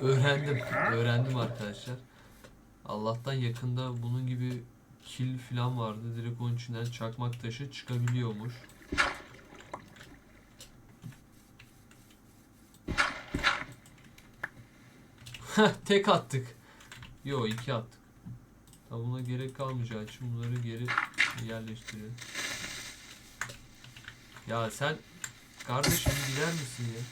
Öğrendim. Öğrendim arkadaşlar. Allah'tan yakında bunun gibi kil falan vardı. Direkt onun içinden çakmak taşı çıkabiliyormuş. Tek attık. Yo iki attık. Tabi buna gerek kalmayacağı için bunları geri yerleştirelim. Ya sen kardeşim gider misin ya?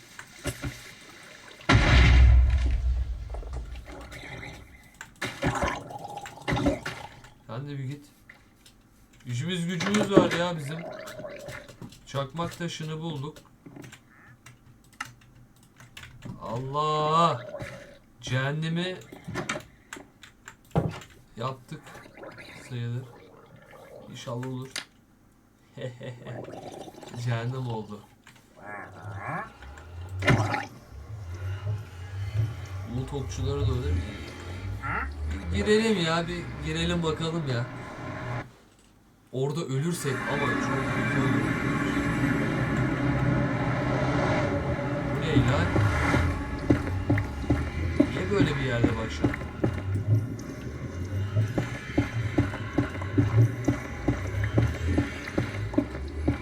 Sen de bir git. İşimiz gücümüz var ya bizim. Çakmak taşını bulduk. Allah! Cehennemi yaptık sayılır. İnşallah olur. Cehennem oldu. Bu topçulara doğru bir girelim ya bir girelim bakalım ya. Orada ölürsek ama çok kötü olur. Bu ne lan? Niye böyle bir yerde başladık?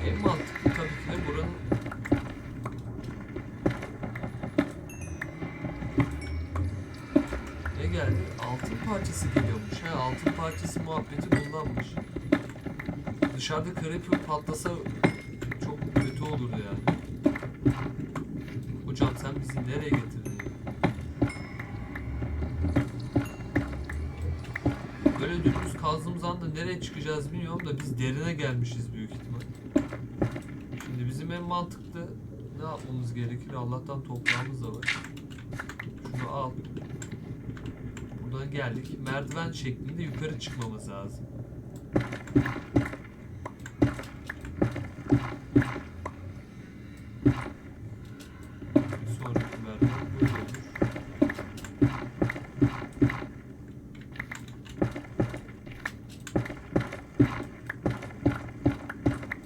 En mantıklı tabii ki de buranın Ne geldi? Altın parçası geliyormuş. Ha, altın parçası muhabbeti bundanmış. Dışarıda creeper patlasa çok kötü olurdu yani. Hocam sen bizi nereye getirdin? Böyle dümdüz kazdığımız anda nereye çıkacağız bilmiyorum da biz derine gelmişiz büyük ihtimal. Şimdi bizim en mantıklı ne yapmamız gerekir? Allah'tan toprağımız da var. Şunu al. Buradan geldik. Merdiven şeklinde yukarı çıkmamız lazım. Sonraki merdiven böyle olur.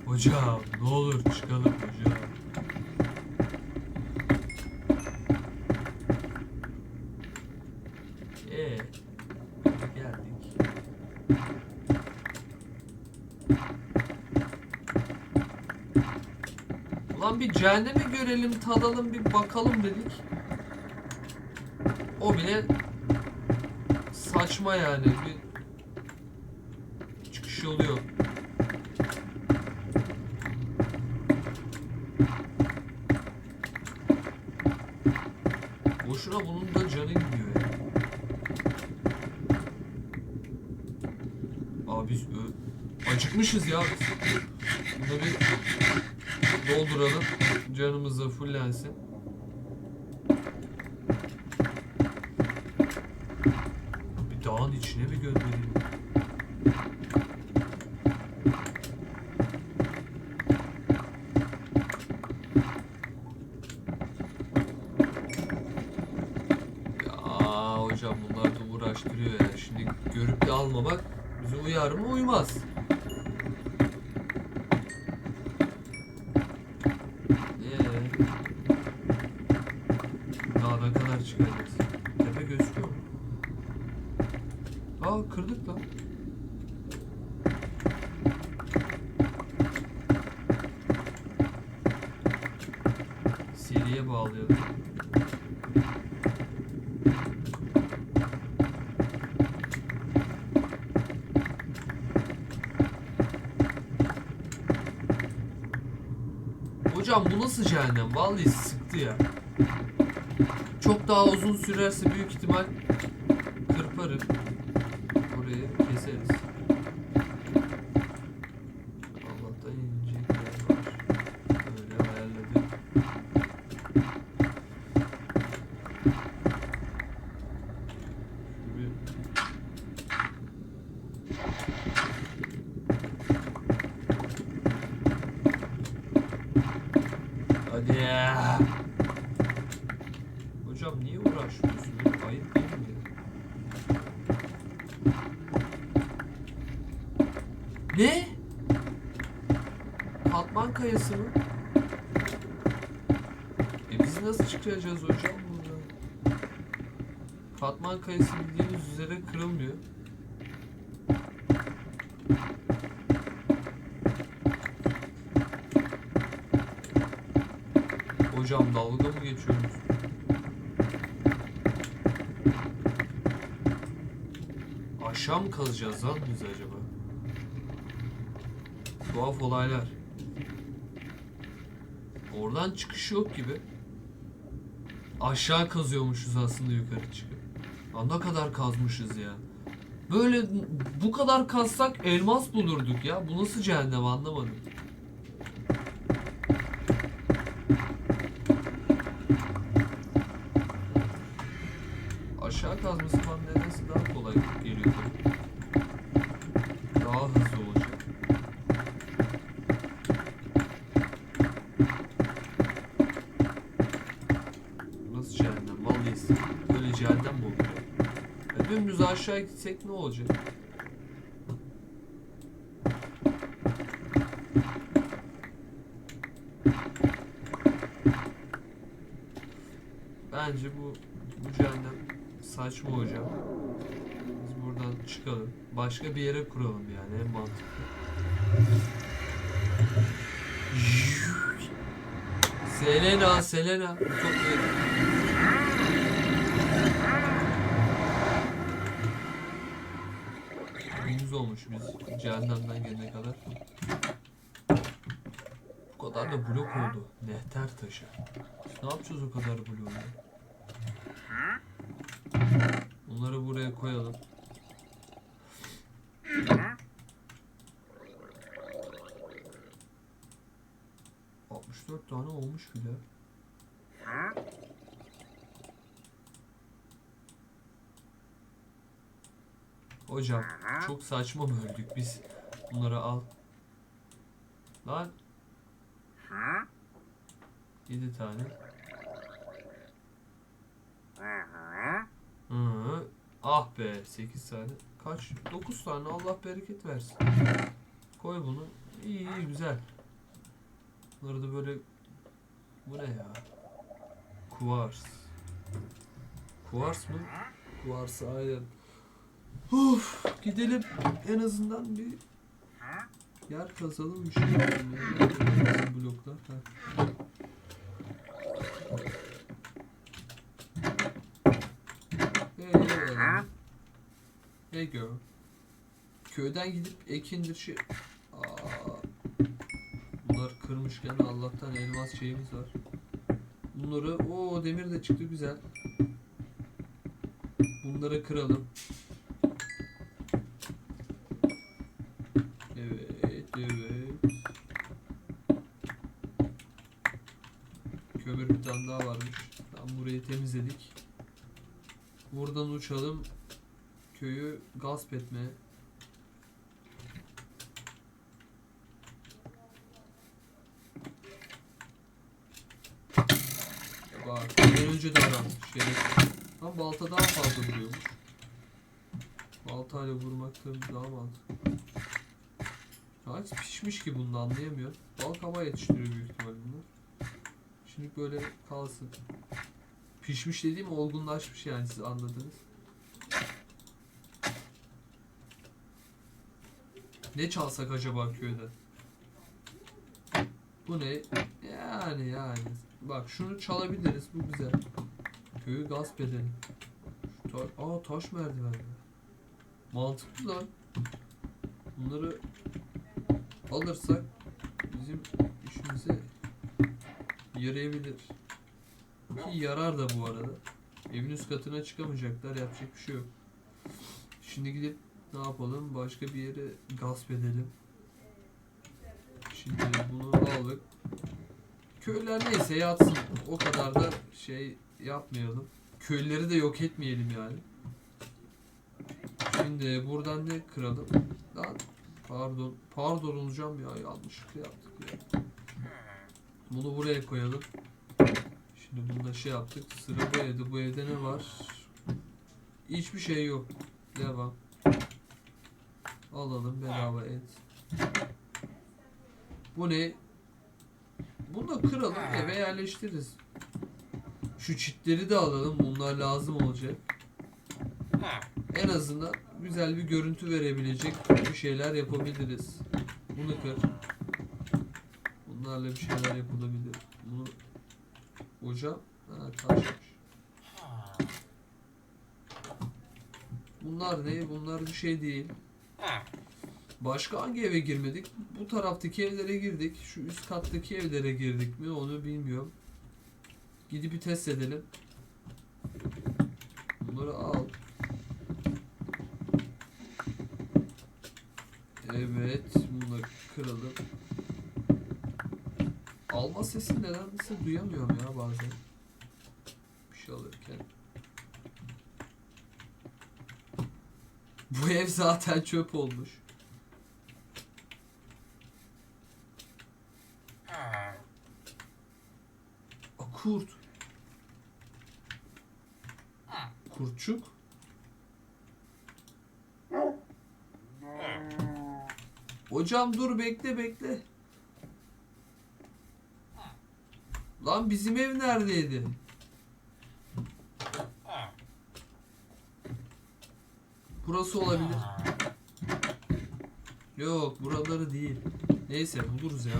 Hocam ne olur çıkalım hocam. Ee, geldik. Ulan bir cehennemi görelim, tadalım, bir bakalım dedik. O bile saçma yani. Bir çıkış yolu yok. Boşuna bunun da canı gidiyor ya. Abi biz ö- acıkmışız ya. Bunu bir dolduralım. Canımız da fullensin. Bir dağın içine mi göndereyim? Ya hocam bunlar da uğraştırıyor ya. Şimdi görüp de almamak bizi uyar mı? Uymaz. Ee, daha ne kadar çıkacağız? Tepe gözüküyor mu? Aa kırdık lan. Seriye bağlayalım. Hocam bu nasıl cehennem? Vallahi sıktı ya. Çok daha uzun sürerse büyük ihtimal kırparım. Orayı keseriz. Allah'tan ince bir yer var. Böyle ayarladım. Şöyle Hadi ya. Hocam niye uğraşmıyorsun? ya? Ayıp değil mi ya? Ne? Katman kayası mı? E biz nasıl çıkacağız hocam buradan? Katman kayısı bildiğiniz üzere kırılmıyor. Hocam dalga mı geçiyoruz? Aşağı mı kazacağız lan biz acaba? Tuhaf olaylar. Oradan çıkış yok gibi. Aşağı kazıyormuşuz aslında yukarı çıkıp. Aa, ne kadar kazmışız ya. Böyle bu kadar kazsak elmas bulurduk ya. Bu nasıl cehennem anlamadım. Aşağı kazması falan nedense daha kolay geliyor tabii. Daha hızlı olacak. Nasıl cehennem? Vallahi böyle cehennem mi olur ya? Dümdüz aşağı gitsek ne olacak? Bence bu bu cehennem saçma hocam. Biz buradan çıkalım. Başka bir yere kuralım yani en mantıklı. Selena, Selena. Çok. Gündüz olmuş biz cehennemden gelene kadar. Bu kadar da blok oldu. Nehter taşı. Ne yapacağız o kadar bloğu? Bunları buraya koyalım. Dört tane olmuş bile. Hocam çok saçma böldük biz. Bunları al. Lan. 7 tane. Hı. Ah be 8 tane. Kaç? 9 tane Allah bereket versin. Koy bunu. İyi iyi güzel. Bunları da böyle bu ne ya? Kuvars. Kuvars mı? Kuvars aynen. Uf, gidelim en azından bir yer kazalım bir şey yapalım bloklar? Ha. Hey, girl. Köyden gidip ekin dışı... Aa, bunlar kırmışken Allah'tan elmas şeyimiz var. Bunları... o demir de çıktı güzel. Bunları kıralım. Burayı temizledik. Buradan uçalım. Köyü gasp etmeye. Ya Bak, ben önce davranmış. Şeref. Ama balta daha fazla vuruyormuş. Baltayla vurmak tabii daha mantıklı. Ağaç pişmiş ki bunu da. Bal kabağı yetiştiriyor büyük ihtimalle bunlar. Şimdi böyle kalsın. Pişmiş dediğim olgunlaşmış yani siz anladınız. Ne çalsak acaba köyde? Bu ne? Yani yani. Bak şunu çalabiliriz. Bu güzel. Köyü gasp edelim. Ta Aa taş merdiven. Mantıklı lan. Bunları alırsak bizim işimize yarayabilir. Ki yarar da bu arada. Evin üst katına çıkamayacaklar. Yapacak bir şey yok. Şimdi gidip ne yapalım? Başka bir yere gasp edelim. Şimdi bunu aldık. Köyler neyse yatsın. O kadar da şey yapmayalım. Köyleri de yok etmeyelim yani. Şimdi buradan ne kıralım? Lan pardon. Pardon olacağım ya yanlışlıkla yaptık ya. Bunu buraya koyalım. Şimdi bunda şey yaptık. Sıra bu evde. Bu evde ne var? Hiçbir şey yok. Devam. Alalım bedava et. Bu ne? Bunu da kıralım eve yerleştiririz. Şu çitleri de alalım. Bunlar lazım olacak. en azından güzel bir görüntü verebilecek bir şeyler yapabiliriz. Bunu kır. Bunlarla bir şeyler yapılabilir. Hocam ha, taşmış. Bunlar ne? Bunlar bir şey değil. Başka hangi eve girmedik? Bu taraftaki evlere girdik. Şu üst kattaki evlere girdik mi onu bilmiyorum. Gidip bir test edelim. Bunları al. Evet, bunları kıralım. Alma sesini nedense duyamıyorum ya bazen. Bir şey alırken. Bu ev zaten çöp olmuş. A, kurt. Kurtçuk. Hocam dur bekle bekle. Lan bizim ev neredeydi? Burası olabilir. Yok buraları değil. Neyse buluruz ya.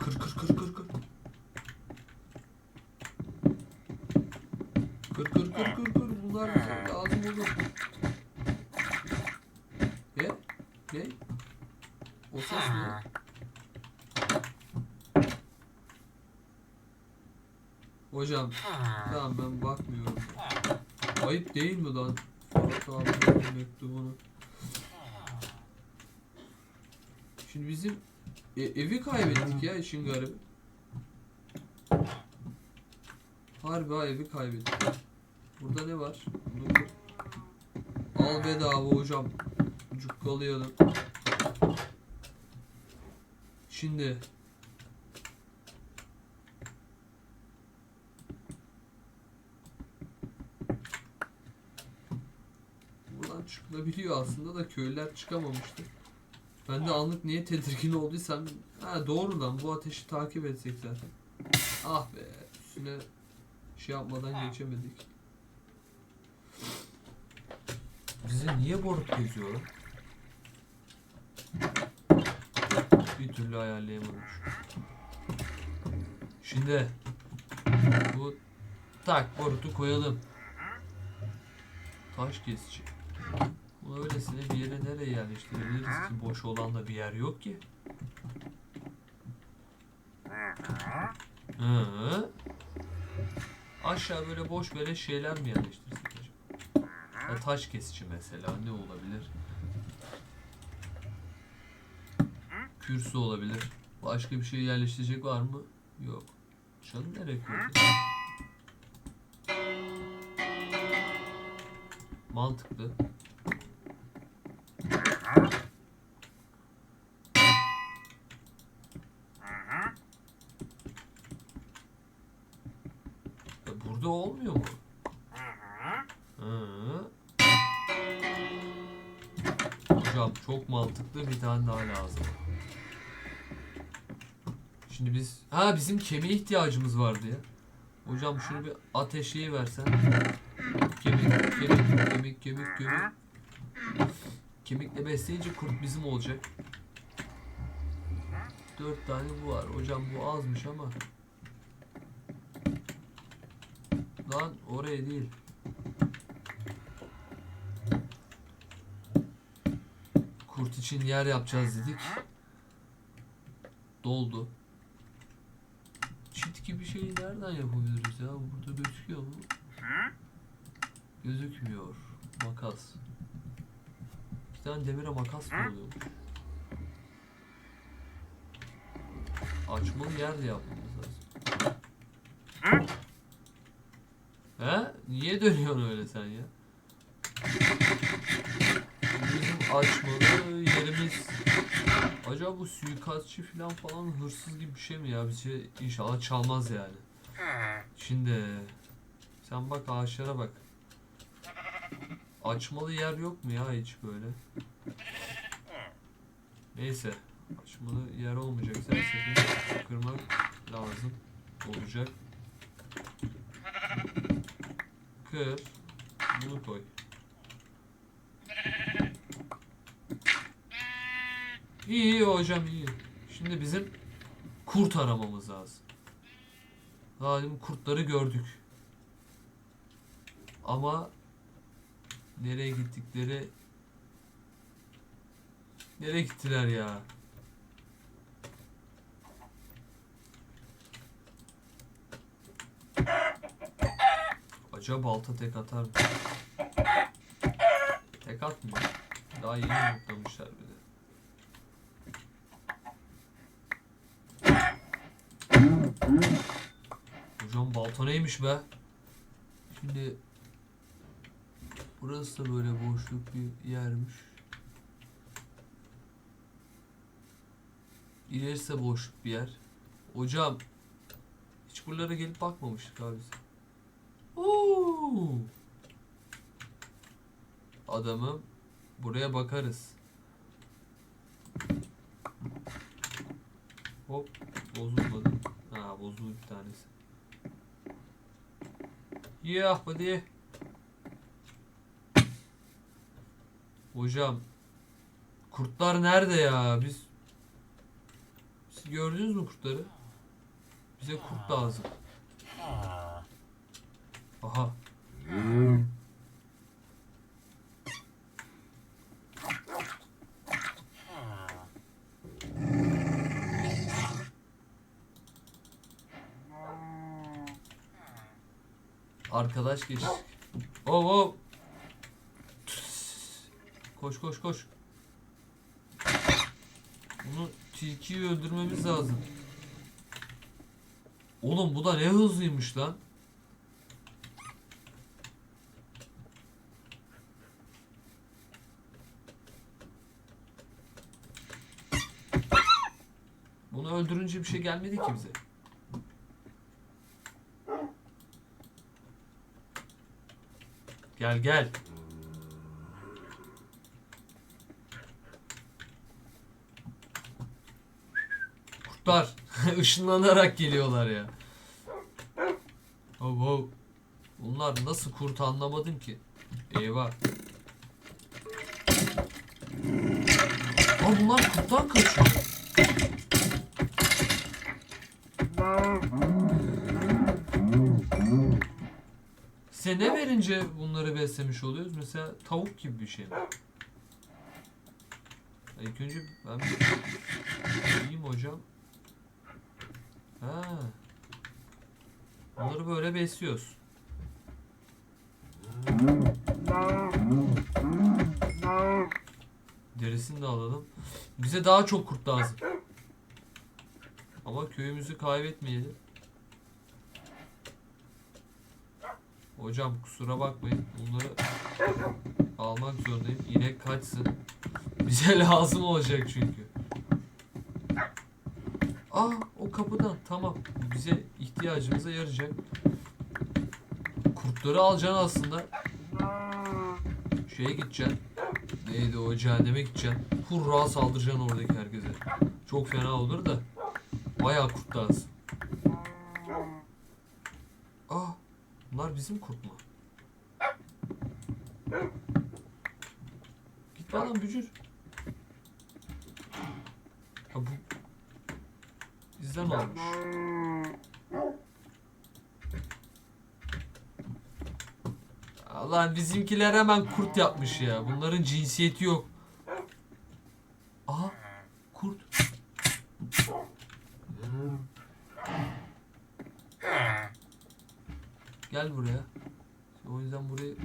Kır kır kır kır kır. Kır kır kır kır kır. Bunlar bize lazım olur. Ne? Ne? O ses ne? Hocam tamam ben bakmıyorum. Ayıp değil mi lan? Ferhat abi mektubunu. Şimdi bizim e- evi kaybettik ya işin garibi. Harbi ha evi kaybettik. Burada ne var? Bunu. Al bedava hocam. Cukkalayalım. Şimdi Buradan çıkılabiliyor aslında da köylüler çıkamamıştı. Ben de anlık niye tedirgin olduysam ha doğru lan bu ateşi takip etsek zaten. Ah be üstüne şey yapmadan geçemedik. Bize niye boruk geziyor? Bir türlü ayarlayamadım. Şimdi bu tak borutu koyalım. Taş kesici. Bunu öylesine bir yere nereye yerleştirebiliriz ki? Boş olan da bir yer yok ki. Hı. Aşağı böyle boş böyle şeyler mi yerleştirsek acaba? Ya taş kesici mesela ne olabilir? Kürsü olabilir. Başka bir şey yerleştirecek var mı? Yok. Canı nereye koydu? Mantıklı. E, Burada olmuyor mu? Hı. Hocam çok mantıklı bir tane daha lazım. Şimdi biz... Ha bizim kemiğe ihtiyacımız vardı ya. Hocam şunu bir ateşleyi versen. Kemik, kemik, kemik, kemik, kemik. Kemikle besleyince kurt bizim olacak. Dört tane bu var. Hocam bu azmış ama. Lan oraya değil. Kurt için yer yapacağız dedik. Doldu. Çit gibi şeyi nereden yapabiliriz ya? Burada gözüküyor mu? Gözükmüyor. Makas. İki tane demire makas mı oluyormuş? Açmalı yer de yapmamız lazım. He? Niye dönüyorsun öyle sen ya? Açmalı yerimiz... Acaba bu suikastçı falan falan hırsız gibi bir şey mi ya? Bizi inşallah çalmaz yani. Şimdi sen bak ağaçlara bak. Açmalı yer yok mu ya hiç böyle? Neyse. Açmalı yer olmayacak. Sen sakın kırma olacak. Kır. Bunu koy. İyi iyi hocam iyi. Şimdi bizim kurt aramamız lazım. Zalim kurtları gördük. Ama nereye gittikleri nereye gittiler ya? Acaba balta tek atar mı? Tek atmıyor. Daha yeni yumurtlamışlar bir. Hocam balta neymiş be? Şimdi burası da böyle boşluk bir yermiş. İlerisi de boşluk bir yer. Hocam hiç buralara gelip bakmamıştık abi. Oo! Adamım buraya bakarız. Hop bozulmadı. Bozuldu bir tanesi. Yeah hadi. Hocam kurtlar nerede ya? Biz siz gördünüz mü kurtları? Bize kurt lazım. Aha. Arkadaş geçtik. Hop hop. Koş koş koş. Bunu tilkiyi öldürmemiz lazım. Oğlum bu da ne hızlıymış lan. Bunu öldürünce bir şey gelmedi ki bize. Gel gel. Kurtlar ışınlanarak geliyorlar ya. Oh, oh. Bunlar nasıl kurt anlamadım ki. Eyvah. Aa bunlar kurttan kaçıyor. Size ne verince bunları beslemiş oluyoruz? Mesela tavuk gibi bir şey? İlk önce ben bir hocam. Ha. Bunları böyle besliyoruz. Derisini de alalım. Bize daha çok kurt lazım. Ama köyümüzü kaybetmeyelim. Hocam kusura bakmayın. Bunları almak zorundayım. İnek kaçsın. Bize lazım olacak çünkü. Aa o kapıdan tamam. Bu bize ihtiyacımıza yarayacak. Kurtları alacaksın aslında. Şeye gideceksin. Neydi o cehenneme gideceksin. Hurra saldıracaksın oradaki herkese. Çok fena olur da. Bayağı kurt. Bunlar bizim kurt mu? Git lan bücür. Ha bu bizden olmuş. Allah bizimkiler hemen kurt yapmış ya. Bunların cinsiyeti yok. Aha kurt. Gel buraya. O yüzden burayı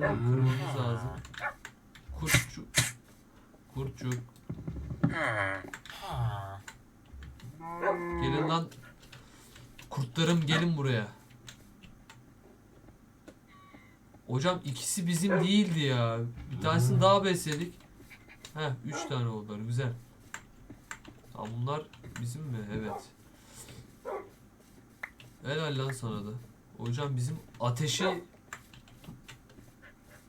kırmamız lazım. Kurtçuk. Kurtçuk. Gelin lan. Kurtlarım gelin buraya. Hocam ikisi bizim değildi ya. Bir tanesini daha besledik. Heh, üç tane oldular. Güzel. Tamam bunlar bizim mi? Evet. Helal lan sana da. Hocam bizim ateşi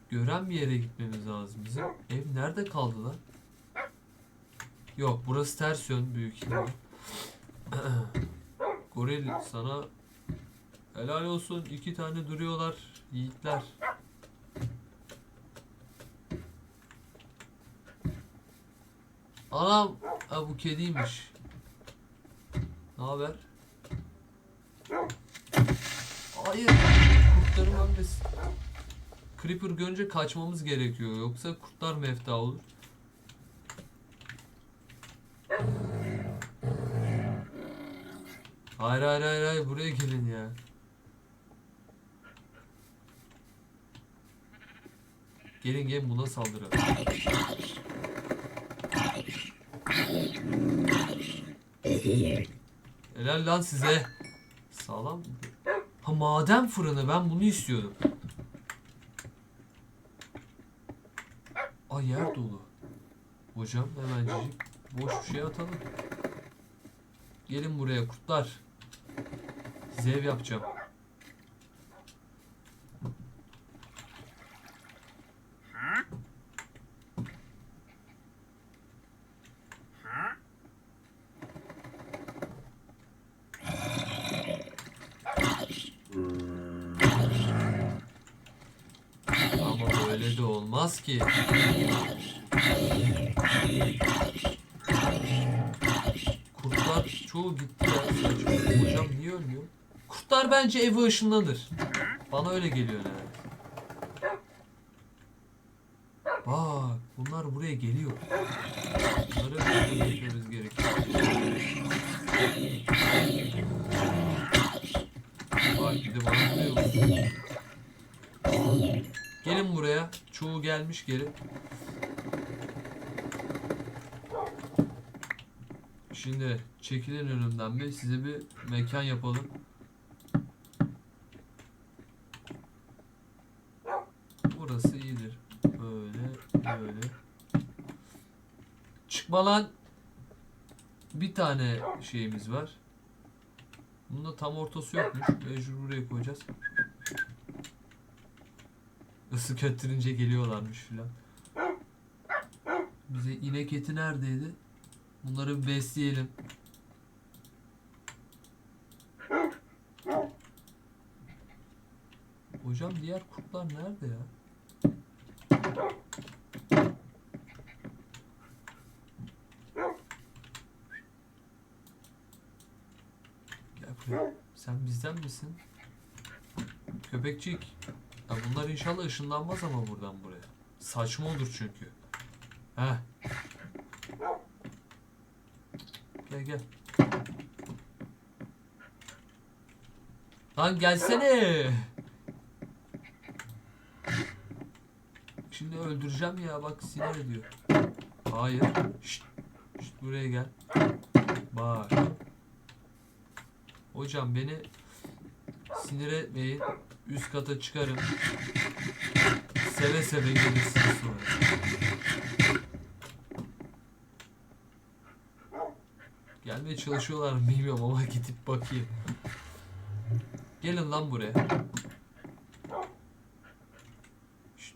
gören bir yere gitmemiz lazım. Bizim ev nerede kaldı lan? Yok burası ters yön büyük ihtimal. Goril sana helal olsun. iki tane duruyorlar. Yiğitler. Anam. Ha bu kediymiş. Ne haber? Hayır. Kurtların ölmesin. Creeper görünce kaçmamız gerekiyor. Yoksa kurtlar mefta olur. Hayır hayır hayır hayır buraya gelin ya. Gelin gelin buna saldıralım. Helal lan size. Sağlam. Ha maden fırını ben bunu istiyordum. Ay yer dolu. Hocam hemencik boş bir şey atalım. Gelin buraya kurtlar. Size ev yapacağım. Ama böyle de olmaz ki. Kurtlar çoğu gitti ya. Saçma. Hocam niye ölmüyor? Kurtlar bence eve ışınlanır. Bana öyle geliyor yani. Bak bunlar buraya geliyor. Bunları getirmemiz gerekiyor. Bak bir. Gelin buraya. Çoğu gelmiş geri. Şimdi çekilin önümden bir size bir mekan yapalım. Burası iyidir. Böyle böyle. Çıkma lan. Bir tane şeyimiz var. Bunda tam ortası yokmuş. Mecbur buraya koyacağız. Isı köttürünce geliyorlarmış filan. Bize inek eti neredeydi? Bunları besleyelim. Hocam diğer kurtlar nerede ya? Gel buraya. Sen bizden misin? Köpekçik. Ya bunlar inşallah ışınlanmaz ama buradan buraya. Saçma olur çünkü. Heh. Gel gel. Lan gelsene. Şimdi öldüreceğim ya bak sinir ediyor. Hayır. Şşt. Şşt buraya gel. Bak. Hocam beni sinir etmeyin. Üst kata çıkarım. Seve seve gelirsiniz sonra. Gelmeye çalışıyorlar mı bilmiyorum ama gidip bakayım. Gelin lan buraya. Şşt.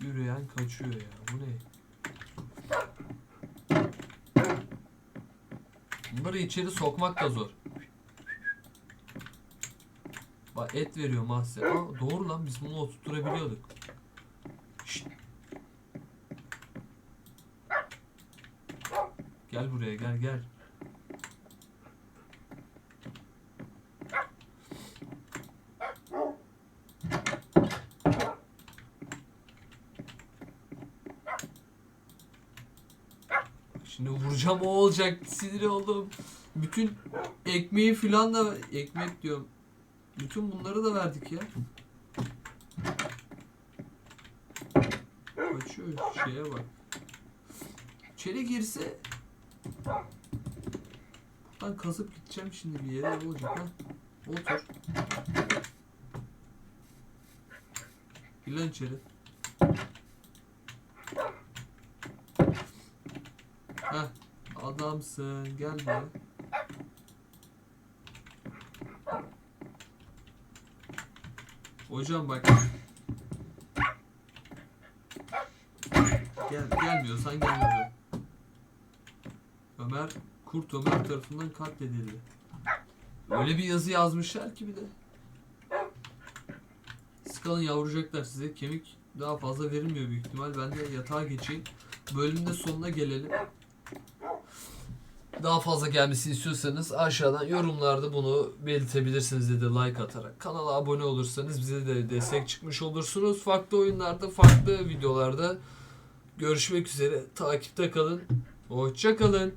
Yürüyen kaçıyor ya. Bu ne? Bunları içeri sokmak da zor. Bak et veriyor mahse. Aa, doğru lan biz bunu oturtturabiliyorduk. Şşt. Gel buraya gel gel. Vuracağım o olacak. Sinir oldum. Bütün ekmeği filan da ekmek diyorum. Bütün bunları da verdik ya. Kaçıyor şeye bak. İçeri girse Buradan kazıp gideceğim şimdi bir yere olacak ha? Otur. Gir lan içeri. Heh, adamsın. Gel buraya. Hocam bak. Gel, gelmiyorsan gelmiyor. Ömer, Kurt Ömer tarafından katledildi. Öyle bir yazı yazmışlar ki bir de. Skalın yavrucaklar size kemik daha fazla verilmiyor büyük ihtimal. Ben de yatağa geçeyim. Bölümde sonuna gelelim. Daha fazla gelmesini istiyorsanız aşağıdan yorumlarda bunu belirtebilirsiniz da like atarak. Kanala abone olursanız bize de destek çıkmış olursunuz. Farklı oyunlarda, farklı videolarda görüşmek üzere. Takipte kalın. Hoşça kalın.